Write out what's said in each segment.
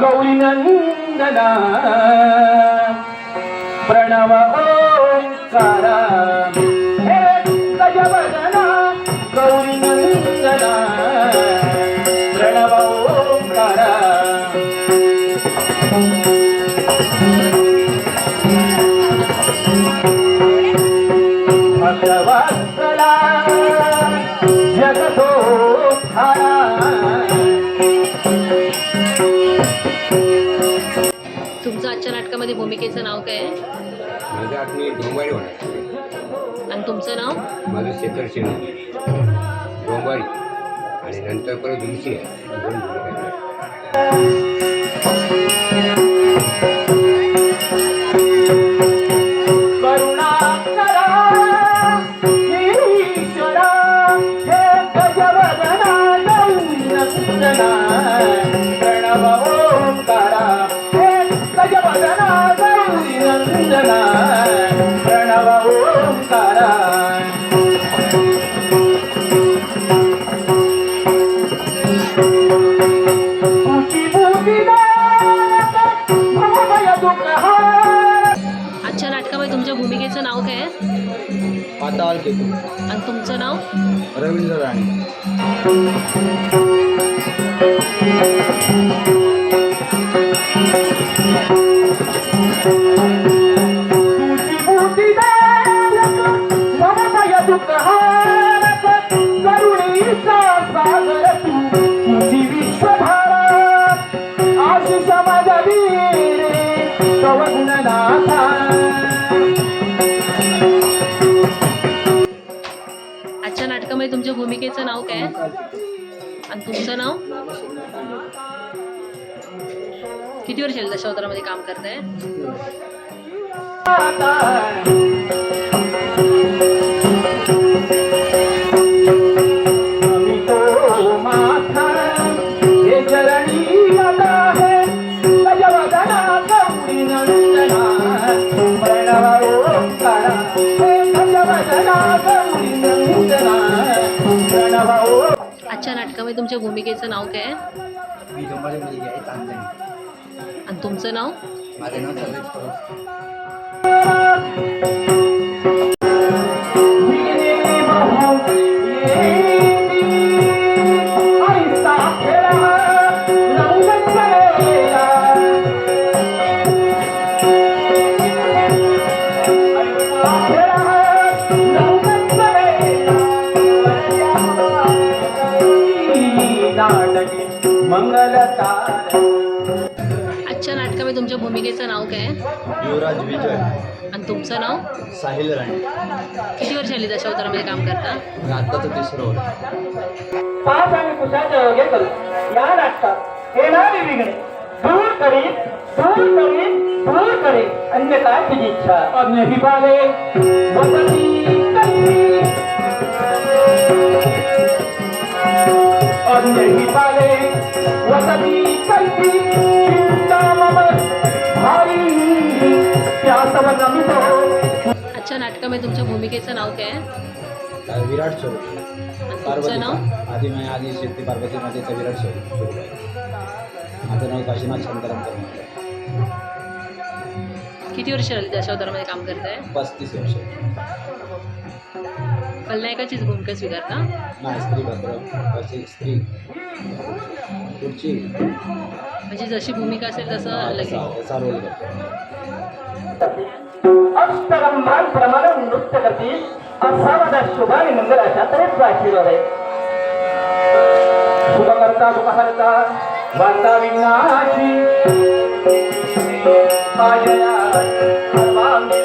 गौरी नंदना प्रणव ओंकारा नाटकामध्ये भूमिकेचं नाव काय आहे? होणार आणि तुमचं नाव? माझं डोंबारी. आणि नंतर परत दुसरी आहे. दोन भूमिका. आहेत. पाताळ केतू. आणि तुमचं नाव? रवींद्र राणे. नाव काय? आणि तुमचं नाव? किती वर्ष दशावतारामध्ये काम करताय? नाटकामध्ये तुमच्या भूमिकेचं नाव काय आहे? मी डोंबारी मुलगी आहे तांजणी आणि तुमचं नाव? माझं नाव नाटकामध्ये तुमच्या भूमिकेचं नाव काय आहे? युवराज विजय. आणि तुमचं नाव? साहिल राणे. किती वर्ष झाली दशावतारामध्ये काम करता? आत्ताचं तिसरं वर्ष. पाच आणि कुशाचे योग्य करू. या नाटकात येणारी विघ्ने दूर करीत दूर करीत दूर करीत. अन्य काय तुझी इच्छा. अन्य ही पाले वसती कल्पी अन्य ही पाले वसती कल्पी आजच्या नाटकामध्ये तुमच्या भूमिकेचं नाव काय आहे? विराट स्वरूप आणि तुमचं पार्वती नाव? आधी मी आधी शेती पार्वती विराट स्वरूप माझं नाव काशीनाथ शांताराम कर्मकर किती वर्ष झाली दशावतारामध्ये काम करताय? पस्तीस वर्ष. खलनायकाचीच भूमिका स्वीकारता? नाही स्त्री अशी स्त्री. पुढची. म्हणजे जशी भूमिका असेल तसं लगेच. रोल करतो अष्टरंभान प्रमाण नृत्य करती. असावदा शुभ आणि मंगलाच्या तरीच आशीर्वाद आहे शुभ करता शुभ हरता वार्ता विघ्नाची पाजया सर्वांगी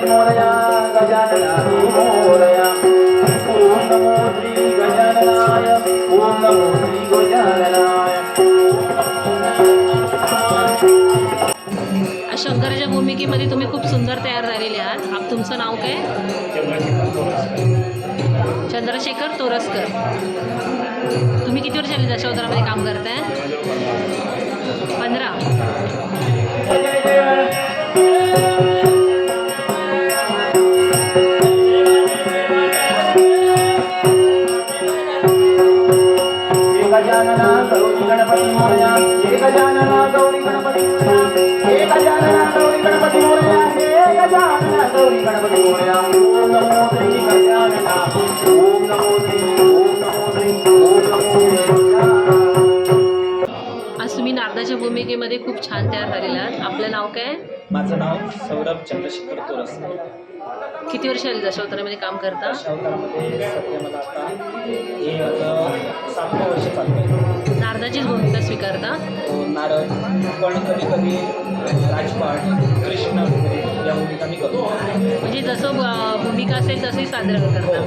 मोरया गजानना मोरया. ओम नमो श्री गजाननाय ओम नमो श्री गजाननाय. आज शंकराच्या भूमिकेमध्ये तुम्ही खूप सुंदर तयार झालेले आहात. आप तुमचं नाव काय? चंद्रशेखर तोरसकर. तुम्ही किती वर्ष दशावतारामध्ये काम करताय? पंधरा. आज तुम्ही नारदाच्या भूमिकेमध्ये खूप छान तयार झालेला आहात. आपलं नाव काय? माझं नाव सौरभ चंद्रशेखर तोरस. किती वर्ष झाली दशावतारामध्ये काम करता? हे नारदाचीच भूमिका स्वीकारता? तो नारद. पण कधी कधी राजपाट कृष्ण वगैरे या भूमिका मी करतो. म्हणजे जसं भूमिका असेल तसंही सादर करता.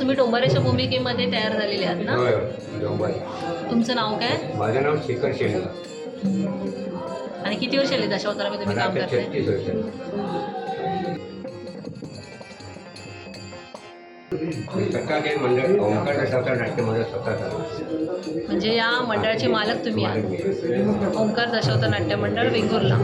तुम्ही डोंबाऱ्याच्या भूमिकेमध्ये तयार झालेले आहात ना? होय तुमचं नाव काय? माझं नाव शेखर शेंडा. आणि किती वर्ष आले दशावतारामध्ये तुम्ही मला काम आता करताय? छत्तीस वर्ष स्वतः ते मंडळ ओंकार दशावतार नाट्य मंडळ स्वतः चालवतं. म्हणजे या मंडळाचे मालक तुम्ही आहात. ओंकार दशावतार नाट्य मंडळ वेंगुर्ला.